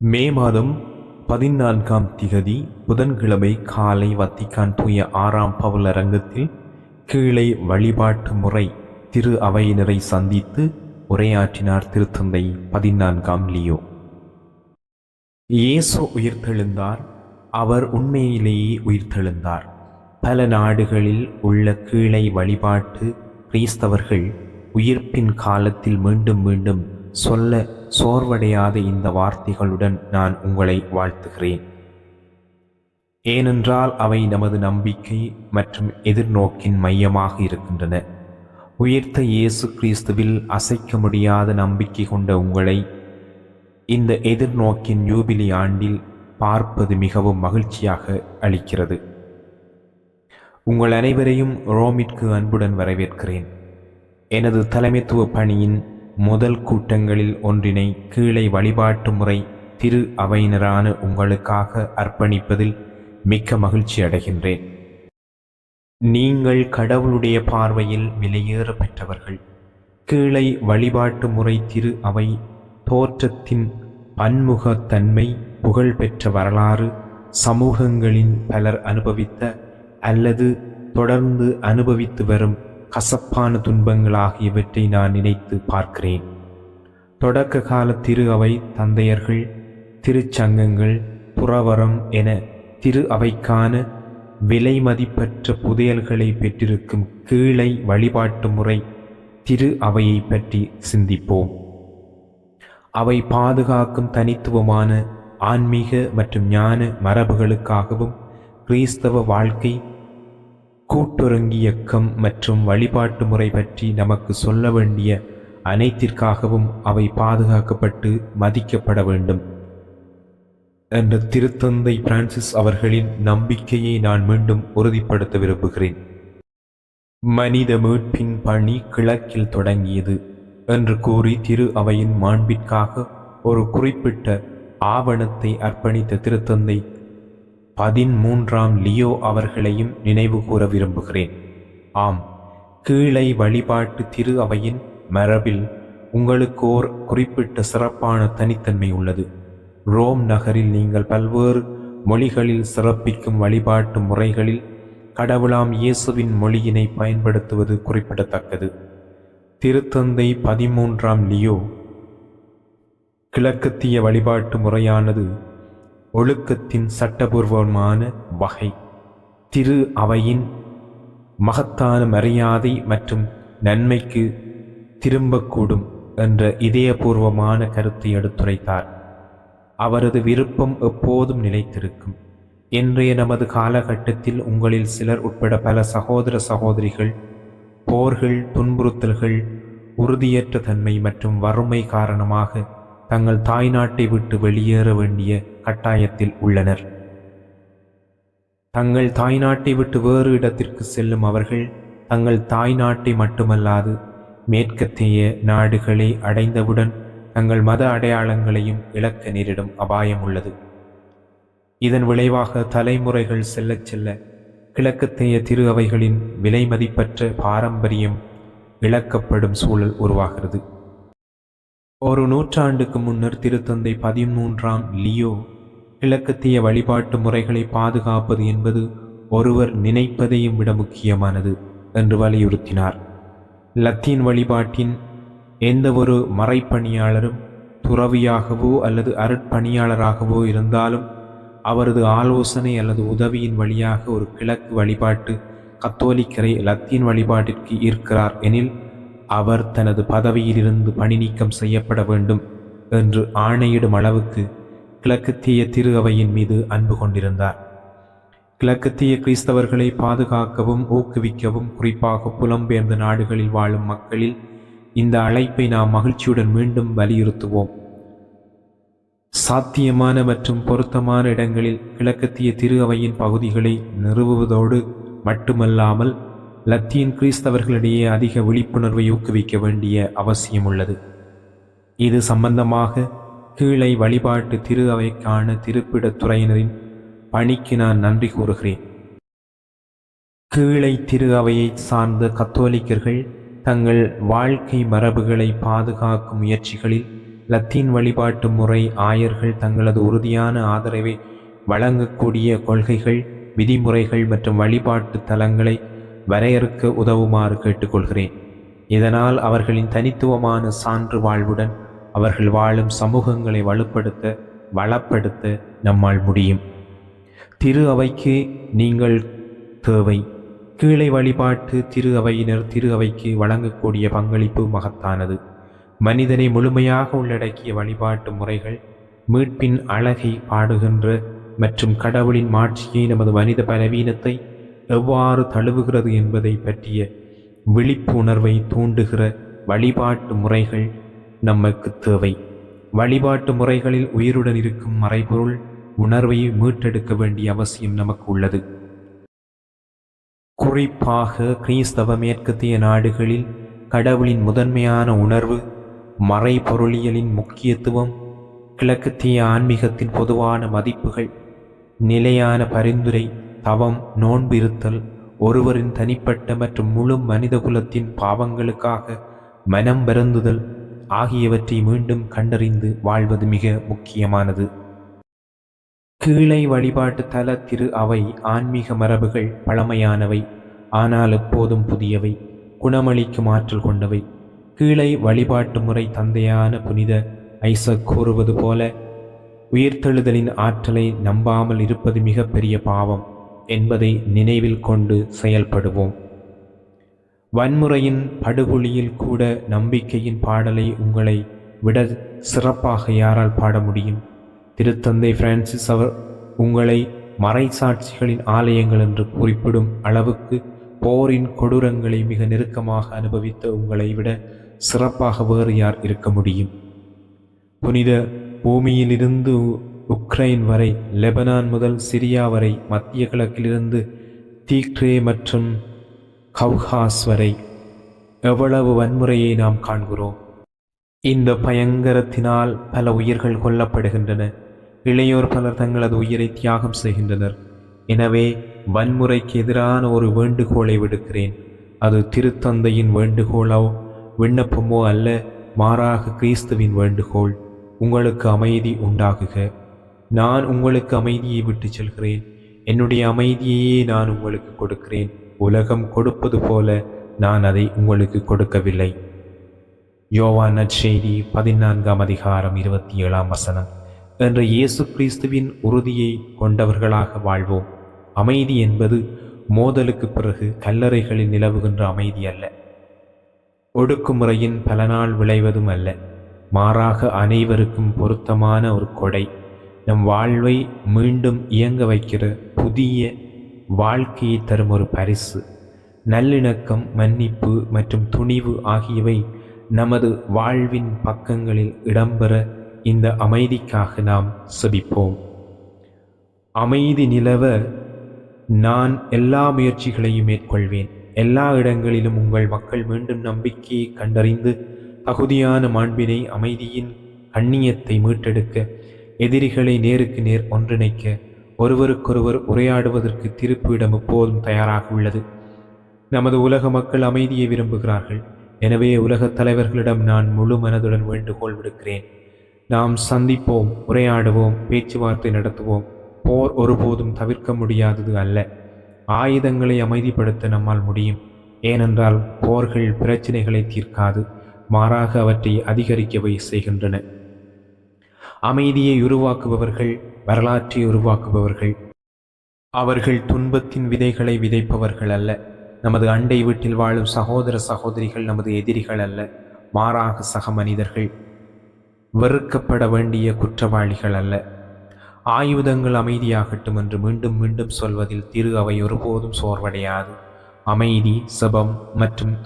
மே மாதம் பதினான்காம் திகதி புதன்கிழமை காலை வத்திக்கான் தூய ஆறாம் பவுல ரங்கத்தில் கீழே வழிபாட்டு முறை திரு அவையினரை சந்தித்து உரையாற்றினார் திருத்தந்தை பதினான்காம் லியோ. இயேசு உயிர்த்தெழுந்தார் அவர் உண்மையிலேயே உயிர்த்தெழுந்தார். பல நாடுகளில் உள்ள கீழை வழிபாட்டு கிறிஸ்தவர்கள் உயிர்ப்பின் காலத்தில் மீண்டும் மீண்டும் சொல்ல சோர்வடையாத இந்த வார்த்தைகளுடன் நான் உங்களை வாழ்த்துகிறேன். ஏனென்றால் அவை நமது நம்பிக்கை மற்றும் எதிர்நோக்கின் மையமாக இருக்கின்றன. உயிர்த்த இயேசு கிறிஸ்துவில் அசைக்க முடியாத நம்பிக்கை கொண்ட உங்களை இந்த எதிர்நோக்கின் யூபிலி ஆண்டில் பார்ப்பது மிகவும் மகிழ்ச்சியாக அளிக்கிறது. உங்கள் அனைவரையும் ரோமிற்கு அன்புடன் வரவேற்கிறேன். எனது தலைமைத்துவ பணியின் முதல் கூட்டங்களில் ஒன்றினை கீழே வழிபாட்டு முறை திரு அவையினரான உங்களுக்காக அர்ப்பணிப்பதில் மிக்க மகிழ்ச்சி அடைகின்றேன். நீங்கள் கடவுளுடைய பார்வையில் விலையேற பெற்றவர்கள். கீழே வழிபாட்டு முறை திரு அவை தோற்றத்தின் பன்முகத்தன்மை புகழ்பெற்ற வரலாறு சமூகங்களின் பலர் அனுபவித்த அல்லது தொடர்ந்து அனுபவித்து வரும் கசப்பான துன்பங்கள் ஆகியவற்றை நான் நினைத்து பார்க்கிறேன். தொடக்க கால திரு அவை தந்தையர்கள் திருச்சங்கங்கள் புறவரம் என திரு அவைக்கான விலை மதிப்பற்ற புதையல்களை பெற்றிருக்கும் கீழை வழிபாட்டு முறை திரு அவையை பற்றி சிந்திப்போம். அவை பாதுகாக்கும் தனித்துவமான ஆன்மீக மற்றும் ஞான மரபுகளுக்காகவும் கிறிஸ்தவ வாழ்க்கை கூட்டுறங்கியக்கம் மற்றும் வழிபாட்டு முறை பற்றி நமக்கு சொல்ல வேண்டிய அனைத்திற்காகவும் அவை பாதுகாக்கப்பட்டு மதிக்கப்பட வேண்டும். என்ற திருத்தந்தை பிரான்சிஸ் அவர்களின் நம்பிக்கையை நான் மீண்டும் உறுதிப்படுத்த விரும்புகிறேன். மனித மீட்பின் பணி கிழக்கில் தொடங்கியது என்று கூறி திரு அவையின் மாண்பிற்காக ஒரு குறிப்பிட்ட ஆவணத்தை அர்ப்பணித்த திருத்தந்தை பதிமூன்றாம் லியோ அவர்களையும் நினைவு கூற விரும்புகிறேன். ஆம் கீழை வழிபாட்டு திரு அவையின் மரபில் உங்களுக்கு ஓர் குறிப்பிட்ட சிறப்பான தனித்தன்மை உள்ளது. ரோம் நகரில் நீங்கள் பல்வேறு மொழிகளில் சிறப்பிக்கும் வழிபாட்டு முறைகளில் கடவுளாம் இயேசுவின் மொழியினை பயன்படுத்துவது குறிப்பிடத்தக்கது. திருத்தந்தை பதிமூன்றாம் லியோ கிழக்கத்திய வழிபாட்டு முறையானது ஒழுக்கத்தின் சட்டபூர்வமான வகை. திரு அவையின் மகத்தான மரியாதை மற்றும் நன்மைக்கு திரும்பக்கூடும் என்ற இதயபூர்வமான கருத்தை எடுத்துரைத்தார். அவரது விருப்பம் எப்போதும் நிலைத்திருக்கும். இன்றைய நமது காலகட்டத்தில் உங்களில் சிலர் உட்பட பல சகோதர சகோதரிகள் போர்கள் துன்புறுத்தல்கள் உறுதியற்ற தன்மை மற்றும் வறுமை காரணமாக தங்கள் தாய்நாட்டை விட்டு வெளியேற வேண்டிய கட்டாயத்தில் உள்ளனர். தங்கள் தாய்நாட்டை விட்டு வேறு இடத்திற்கு செல்லும் அவர்கள் தங்கள் தாய்நாட்டை மட்டுமல்லாது மேற்கத்திய நாடுகளை அடைந்தவுடன் தங்கள் மத அடையாளங்களையும் இழக்க நேரிடும் அபாயம் உள்ளது. இதன் விளைவாக தலைமுறைகள் செல்லச் செல்ல கிழக்கத்தைய திரு அவைகளின் விலைமதிப்பற்ற பாரம்பரியம் இழக்கப்படும் சூழல் உருவாகிறது. ஒரு நூற்றாண்டுக்கு முன்னர் திருத்தந்தை பதிமூன்றாம் லியோ கிழக்கத்திய வழிபாட்டு முறைகளை பாதுகாப்பது என்பது ஒருவர் நினைப்பதையும் விட முக்கியமானது என்று வலியுறுத்தினார். லத்தீன் வழிபாட்டின் எந்த ஒரு மறைப்பணியாளரும் துறவியாகவோ அல்லது அருட்பணியாளராகவோ இருந்தாலும் அவரது ஆலோசனை அல்லது உதவியின் வழியாக ஒரு கிழக்கு வழிபாட்டு கத்தோலிக்கரை லத்தீன் வழிபாட்டிற்கு ஈர்க்கிறார் எனில் அவர் தனது பதவியிலிருந்து பணி நீக்கம் செய்யப்பட வேண்டும் என்று ஆணையிடும் அளவுக்கு கிழக்கத்திய திரு அவையின் மீது அன்பு கொண்டிருந்தார். கிழக்கத்திய கிறிஸ்தவர்களை பாதுகாக்கவும் ஊக்குவிக்கவும் குறிப்பாக புலம்பெயர்ந்த நாடுகளில் வாழும் மக்களில் இந்த அழைப்பை நாம் மகிழ்ச்சியுடன் மீண்டும் வலியுறுத்துவோம். சாத்தியமான மற்றும் பொருத்தமான இடங்களில் கிழக்கத்திய திரு அவையின் பகுதிகளை நிறுவுவதோடு மட்டுமல்லாமல் லத்தீன் கிறிஸ்தவர்களிடையே அதிக விழிப்புணர்வை ஊக்குவிக்க வேண்டிய அவசியம் உள்ளது இது சம்பந்தமாக கீழே வழிபாட்டு திரு அவைக்கான திருப்பிடத் துறையினரின் பணிக்கு நான் நன்றி கூறுகிறேன். கீழை திரு அவையை சார்ந்த கத்தோலிக்கர்கள் தங்கள் வாழ்க்கை மரபுகளை பாதுகாக்கும் முயற்சிகளில் லத்தீன் வழிபாட்டு முறை ஆயர்கள் தங்களது உறுதியான ஆதரவை வழங்கக்கூடிய கொள்கைகள் விதிமுறைகள் மற்றும் வழிபாட்டு தலங்களை வரையறுக்க உதவுமாறு கேட்டுக்கொள்கிறேன். இதனால் அவர்களின் தனித்துவமான சான்று வாழ்வுடன் அவர்கள் வாழும் சமூகங்களை வலுப்படுத்த வளப்படுத்த நம்மால் முடியும். திரு அவைக்கு நீங்கள் தேவை. கீழே வழிபாட்டு திரு அவையினர் திரு அவைக்கு வழங்கக்கூடிய பங்களிப்பு மகத்தானது. மனிதனை முழுமையாக உள்ளடக்கிய வழிபாட்டு முறைகள் மீட்பின் அழகை பாடுகின்ற மற்றும் கடவுளின் மாட்சியை நமது மனித பலவீனத்தை எவ்வாறு தழுவுகிறது என்பதை பற்றிய விழிப்புணர்வை தூண்டுகிற வழிபாட்டு முறைகள் நமக்கு தேவை. வழிபாட்டு முறைகளில் உயிருடன் இருக்கும் மறைபொருள் உணர்வை மீட்டெடுக்க வேண்டிய அவசியம் நமக்கு உள்ளது. குறிப்பாக கிறிஸ்தவ மேற்கத்திய நாடுகளில் கடவுளின் முதன்மையான உணர்வு மறைபொருளியலின் முக்கியத்துவம் கிழக்கத்திய ஆன்மீகத்தின் பொதுவான மதிப்புகள் நிலையான பரிந்துரை தவம் நோன்பு இருத்தல் ஒருவரின் தனிப்பட்ட மற்றும் முழு மனிதகுலத்தின் பாவங்களுக்காக மனம் வருந்துதல் ஆகியவற்றை மீண்டும் கண்டறிந்து வாழ்வது மிக முக்கியமானது. கீழே வழிபாட்டு தல திரு அவை ஆன்மீக மரபுகள் பழமையானவை. ஆனால் எப்போதும் புதியவை. குணமளிக்கும் ஆற்றல் கொண்டவை. கீழே வழிபாட்டு முறை தந்தையான புனித ஐசக் கூறுவது போல உயிர்த்தெழுதலின் ஆற்றலை நம்பாமல் இருப்பது மிகப்பெரிய பாவம். என்பதை நினைவில் கொண்டு செயல்படுவோம். வன்முறையின் படுகொலியில் கூட நம்பிக்கையின் பாடலை உங்களை விட சிறப்பாக யாரால் பாட முடியும்? திருத்தந்தை பிரான்சிஸ் அவர் உங்களை மறைசாட்சிகளின் ஆலயங்கள் என்று குறிப்பிடும் அளவுக்கு போரின் கொடூரங்களை மிக நெருக்கமாக அனுபவித்த உங்களை விட சிறப்பாக வேறு யார் இருக்க முடியும்? புனித பூமியிலிருந்து உக்ரைன் வரை லெபனான் முதல் சிரியா வரை மத்திய கிழக்கிலிருந்து தீக்ரே மற்றும் கவ்ஹாஸ் வரை எவ்வளவு வன்முறையை நாம் காண்கிறோம்? இந்த பயங்கரத்தினால் பல உயிர்கள் கொல்லப்படுகின்றன. இளையோர் பலர் தங்களது உயிரை தியாகம் செய்கின்றனர். எனவே வன்முறைக்கு எதிரான ஒரு வேண்டுகோளை விடுக்கிறேன். அது திருத்தந்தையின் வேண்டுகோளோ விண்ணப்பமோ அல்ல மாறாக கிறிஸ்துவின் வேண்டுகோள். உங்களுக்கு அமைதி உண்டாகுக. நான் உங்களுக்கு அமைதியை விட்டு செல்கிறேன். என்னுடைய அமைதியையே நான் உங்களுக்கு கொடுக்கிறேன். உலகம் கொடுப்பது போல நான் அதை உங்களுக்கு கொடுக்கவில்லை. யோவான் நற்செய்தி பதினான்காம் அதிகாரம் இருபத்தி ஏழாம் வசனம். என்ற இயேசு கிறிஸ்துவின் உறுதியை கொண்டவர்களாக வாழ்வோம். அமைதி என்பது மோதலுக்கு பிறகு கல்லறைகளில் நிலவுகின்ற அமைதி அல்ல. ஒடுக்குமுறையின் பலனால் விளைவதும் அல்ல. மாறாக அனைவருக்கும் பொருத்தமான ஒரு கொடை. நம் வாழ்வை மீண்டும் இயங்க வைக்கிற புதிய வாழ்க்கையை தரும் ஒரு பரிசு. நல்லிணக்கம் மன்னிப்பு மற்றும் துணிவு ஆகியவை நமது வாழ்வின் பக்கங்களில் இடம்பெற இந்த அமைதிக்காக நாம் செபிப்போம். அமைதி நிலவ நான் எல்லா முயற்சிகளையும் மேற்கொள்வேன். எல்லா இடங்களிலும் உங்கள் மக்கள் மீண்டும் நம்பிக்கையை கண்டறிந்து தகுதியான மாண்பினை அமைதியின் கண்ணியத்தை மீட்டெடுக்க எதிரிகளை நேருக்கு நேர் ஒன்றிணைக்க ஒருவருக்கொருவர் உரையாடுவதற்கு திருப்பிடம் எப்போதும் தயாராக உள்ளது. நமது உலக மக்கள் அமைதியை விரும்புகிறார்கள். எனவே உலகத் தலைவர்களிடம் நான் முழு மனதுடன் வேண்டுகோள் விடுக்கிறேன். நாம் சந்திப்போம் உரையாடுவோம் பேச்சுவார்த்தை நடத்துவோம். போர் ஒருபோதும் தவிர்க்க முடியாதது அல்ல. ஆயுதங்களை அமைதிப்படுத்த நம்மால் முடியும். ஏனென்றால் போர்கள் பிரச்சினைகளை தீர்க்காது. மாறாக அவற்றை அதிகரிக்கவை செய்கின்றன. அமைதியை உருவாக்குபவர்கள் வரலாற்றை உருவாக்குபவர்கள். அவர்கள் துன்பத்தின் விதைகளை விதைப்பவர்கள் அல்ல. நமது அண்டை வீட்டில் வாழும் சகோதர சகோதரிகள் நமது எதிரிகள் அல்ல. மாறாக சக மனிதர்கள். வெறுக்கப்பட வேண்டிய குற்றவாளிகள் அல்ல. ஆயுதங்கள் அமைதியாகட்டும் என்று மீண்டும் மீண்டும் சொல்வதில் திரு அவை ஒருபோதும் சோர்வடையாது. அமைதி சபம் மற்றும்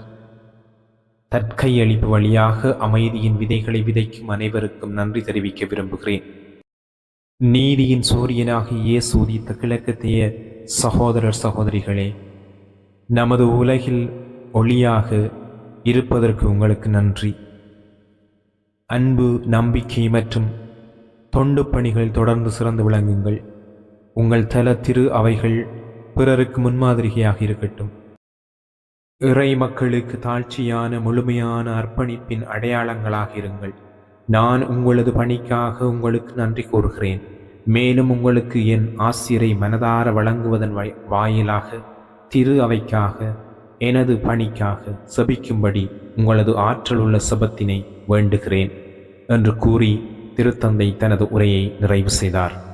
தற்கையளிப்பு வழியாக அமைதியின் விதைகளை விதைக்கும் அனைவருக்கும் நன்றி தெரிவிக்க விரும்புகிறேன். நீதியின் சூரியனாக இயேசு உதித்த கிழக்கத்தைய சகோதரர் சகோதரிகளே நமது உலகில் ஒளியாக இருப்பதற்கு உங்களுக்கு நன்றி. அன்பு நம்பிக்கை மற்றும் தொண்டு பணிகள் தொடர்ந்து சிறந்து விளங்குங்கள். உங்கள் தல திரு அவைகள் பிறருக்கு முன்மாதிரியாக இருக்கட்டும். இறை மக்களுக்கு தாழ்ச்சியான முழுமையான அர்ப்பணிப்பின் அடையாளங்களாக இருங்கள். நான் உங்களது பணிக்காக உங்களுக்கு நன்றி கூறுகிறேன். மேலும் உங்களுக்கு என் ஆசிரியரை மனதார வழங்குவதன் வாய்- வாயிலாக திரு அவைக்காக எனது பணிக்காக செபிக்கும்படி உங்களது ஆற்றல் உள்ள சபத்தினை வேண்டுகிறேன் என்று கூறி திருத்தந்தை தனது உரையை நிறைவு செய்தார்.